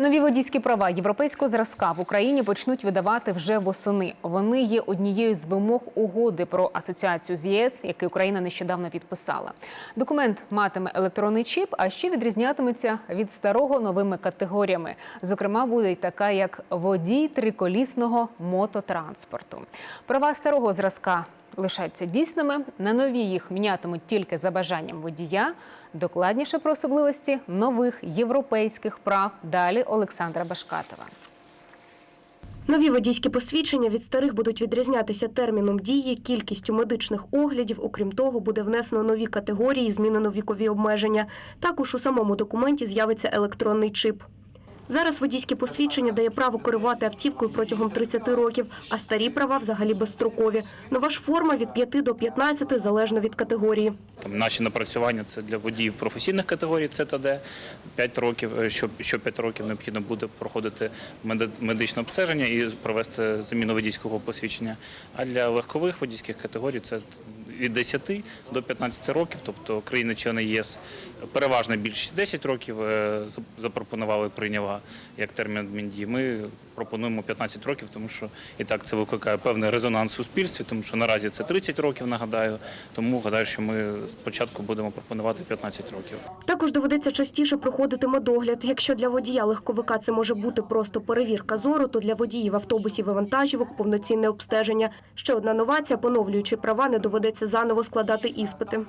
Нові водійські права європейського зразка в Україні почнуть видавати вже восени. Вони є однією з вимог угоди про асоціацію з ЄС, який Україна нещодавно підписала. Документ матиме електронний чіп, а ще відрізнятиметься від старого новими категоріями. Зокрема, буде й така, як водій триколісного мототранспорту. Права старого зразка лишаються дійсними. На нові їх мінятимуть тільки за бажанням водія. Докладніше про особливості нових європейських прав далі Олександра Башкатова. Нові водійські посвідчення від старих будуть відрізнятися терміном дії, кількістю медичних оглядів. Окрім того, буде внесено нові категорії, змінено вікові обмеження. Також у самому документі з'явиться електронний чип. Зараз водійське посвідчення дає право керувати автівкою протягом 30 років, а старі права взагалі безстрокові. Нова ж форма від 5 до 15 залежно від категорії. Там наші напрацювання це для водіїв професійних категорій С та Д. 5 років, е, що, що 5 років необхідно буде проходити меди- медичне обстеження і провести заміну водійського посвідчення. А для легкових водійських категорій це від 10 до 15 років, тобто країни члени ЄС, переважна більшість 10 років е, запропонували, прийняла як термін адміндії. Ми пропонуємо 15 років, тому що і так це викликає певний резонанс в суспільстві, тому що наразі це 30 років, нагадаю. Тому гадаю, що ми спочатку будемо пропонувати 15 років. Також доведеться частіше проходити медогляд. Якщо для водія легковика це може бути просто перевірка зору, то для водіїв автобусів і вантажівок повноцінне обстеження. Ще одна новація, поновлюючи права, не доведеться заново складати іспити.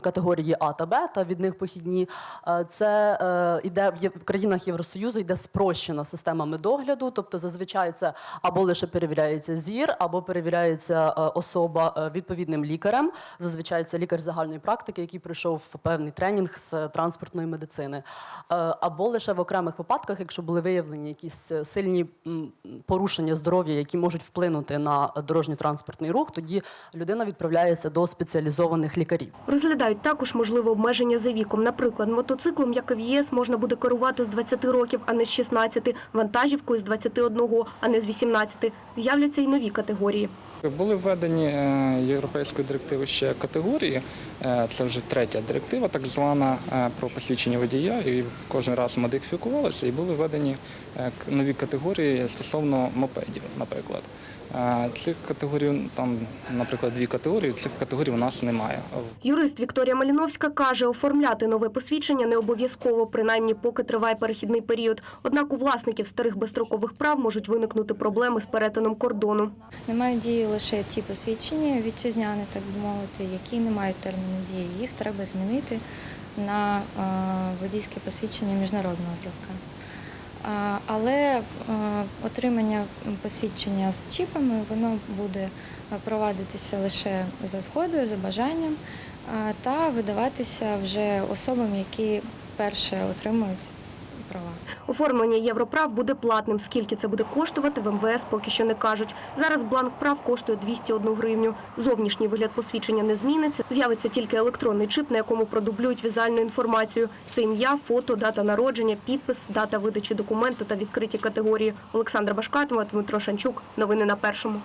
Категорії А та Б та від них похідні. Е, Це е, іде в країнах Євросоюзу йде спрощена система медогляду, тобто зазвичай це або лише перевіряється зір, або перевіряється е, особа е, відповідним лікарем. Зазвичай це лікар загальної практики, який пройшов певний тренінг з транспортної медицини, або лише в окремих випадках, якщо були виявлені якісь сильні порушення здоров'я, які можуть вплинути на дорожньо-транспортний рух, тоді людина відправляється до спеціалізованих лікарів. Розглядають також можливе обмеження за віком. Наприклад, мотоциклом, як і в ЄС, можна буде керувати з 20 років, а не з 16, вантажівкою з 21, а не з 18. З'являться й нові категорії. Були введені е, європейською директивою ще категорії. Е, Це вже третя директива, так звана е, про посвідчення водія, і кожен раз модифікувалися, і були введені нові категорії стосовно мопедів, наприклад. Цих категорій, там, наприклад, дві категорії, цих категорій у нас немає. Юрист Вікторія Маліновська каже, оформляти нове посвідчення не обов'язково, принаймні поки триває перехідний період. Однак у власників старих безстрокових прав можуть виникнути проблеми з перетином кордону. Не мають дії лише ті посвідчення вітчизняні, так би мовити, які не мають терміну дії. Їх треба змінити на е, водійське посвідчення міжнародного зразка. Але е, отримання посвідчення з чіпами воно буде провадитися лише за згодою, за бажанням та видаватися вже особам, які перше отримують права. Оформлення європрав буде платним. Скільки це буде коштувати, в МВС поки що не кажуть. Зараз бланк прав коштує 201 гривню. Зовнішній вигляд посвідчення не зміниться. З'явиться тільки електронний чип, на якому продублюють візуальну інформацію. Це ім'я, фото, дата народження, підпис, дата видачі документа та відкриті категорії. Олександра Башкатова, Дмитро Шанчук. Новини на першому.